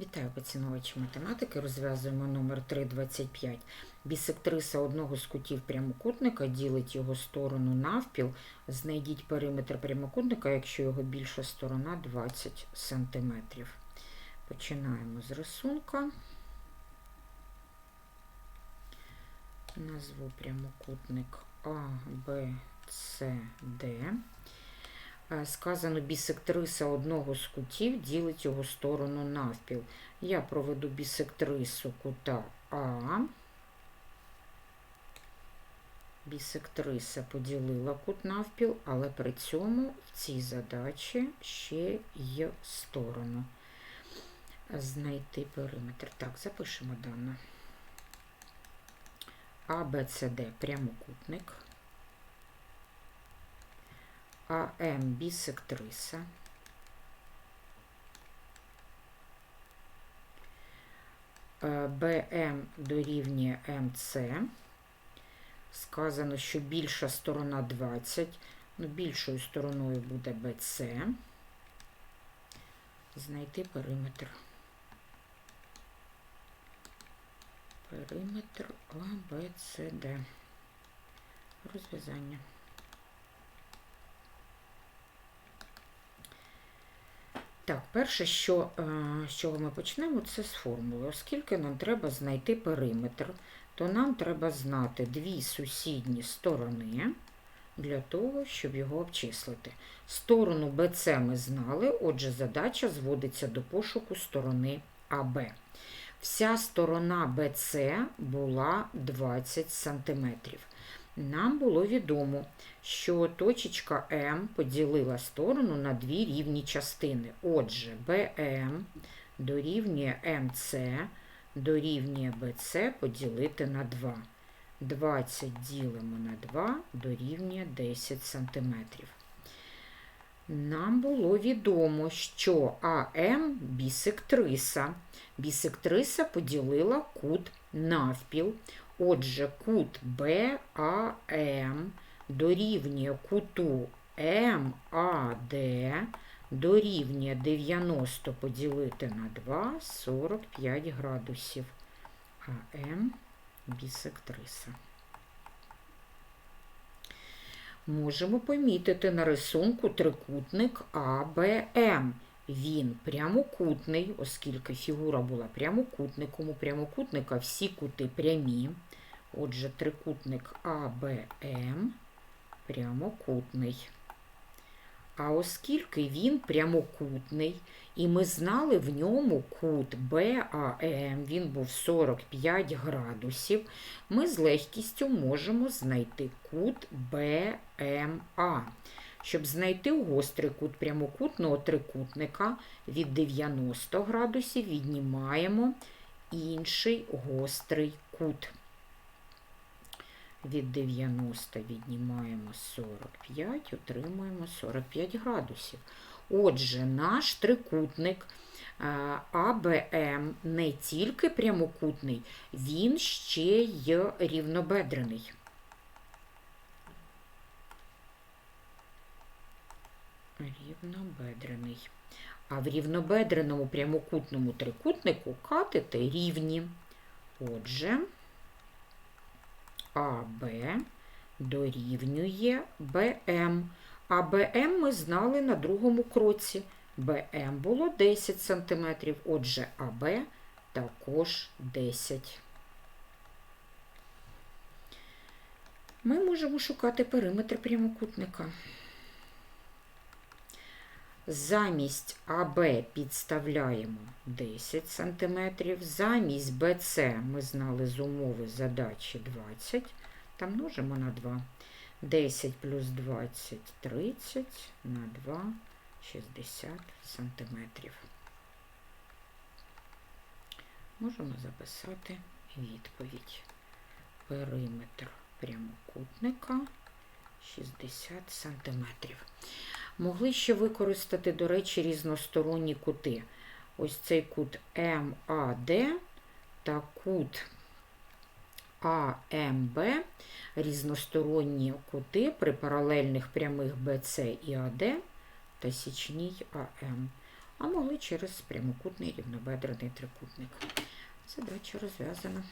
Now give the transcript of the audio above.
Вітаю поціновувачі математики. Розв'язуємо номер 325. Бісектриса одного з кутів прямокутника ділить його сторону навпіл. Знайдіть периметр прямокутника, якщо його більша сторона 20 см. Починаємо з рисунка. Назву прямокутник А, Б, С, Д. Е, Сказано, бісектриса одного з кутів ділить його сторону навпіл. Я проведу бісектрису кута А. Бісектриса поділила кут навпіл, але при цьому в цій задачі ще є сторону. Знайти периметр. Так, запишемо дане. А, Б, С, Д прямокутник. АМ бісектриса. Е, БМ дорівнює МЦ. Сказано, що більша сторона 20, ну, більшою стороною буде БЦ. Знайти периметр. Периметр А, Б, С, Д. Розв'язання. Так, перше, що, е, з чого ми почнемо, це з формули. Оскільки нам треба знайти периметр, то нам треба знати дві сусідні сторони для того, щоб його обчислити. Сторону BC ми знали, отже, задача зводиться до пошуку сторони АБ. Вся сторона BC була 20 см. Нам було відомо, що точечка М поділила сторону на дві рівні частини. Отже, БМ дорівнює МЦ дорівнює БЦ поділити на 2. 20 ділимо на 2 дорівнює 10 см. Нам було відомо, що АМ бісектриса. Бісектриса поділила кут навпіл. Отже, кут БАМ дорівнює куту МАД дорівнює 90 поділити на 2 45 градусів. АМ бісектриса. Можемо помітити на рисунку трикутник АБМ. Він прямокутний, оскільки фігура була прямокутником, у прямокутника всі кути прямі. Отже, трикутник АБМ прямокутний. А оскільки він прямокутний, і ми знали в ньому кут БАМ, він був 45 градусів, ми з легкістю можемо знайти кут БМА. Щоб знайти гострий кут прямокутного трикутника від 90 градусів віднімаємо інший гострий кут. Від 90 віднімаємо 45, отримуємо 45 градусів. Отже, наш трикутник АБМ не тільки прямокутний, він ще й рівнобедрений. Рівнобедрений. А в рівнобедреному прямокутному трикутнику катети рівні. Отже, АБ дорівнює БМ. А БМ ми знали на другому кроці. БМ було 10 см, отже, АБ також 10. Ми можемо шукати периметр прямокутника. Замість АБ підставляємо 10 см, замість БЦ ми знали з умови задачі 20, та множимо на 2. 10 плюс 20 – 30, на 2 – 60 см. Можемо записати відповідь. Периметр прямокутника 60 см. Могли ще використати, до речі, різносторонні кути. Ось цей кут МАД та кут АМБ, різносторонні кути при паралельних прямих БЦ і АД та січній АМ. а могли через прямокутний рівнобедрений трикутник. Задача розв'язана.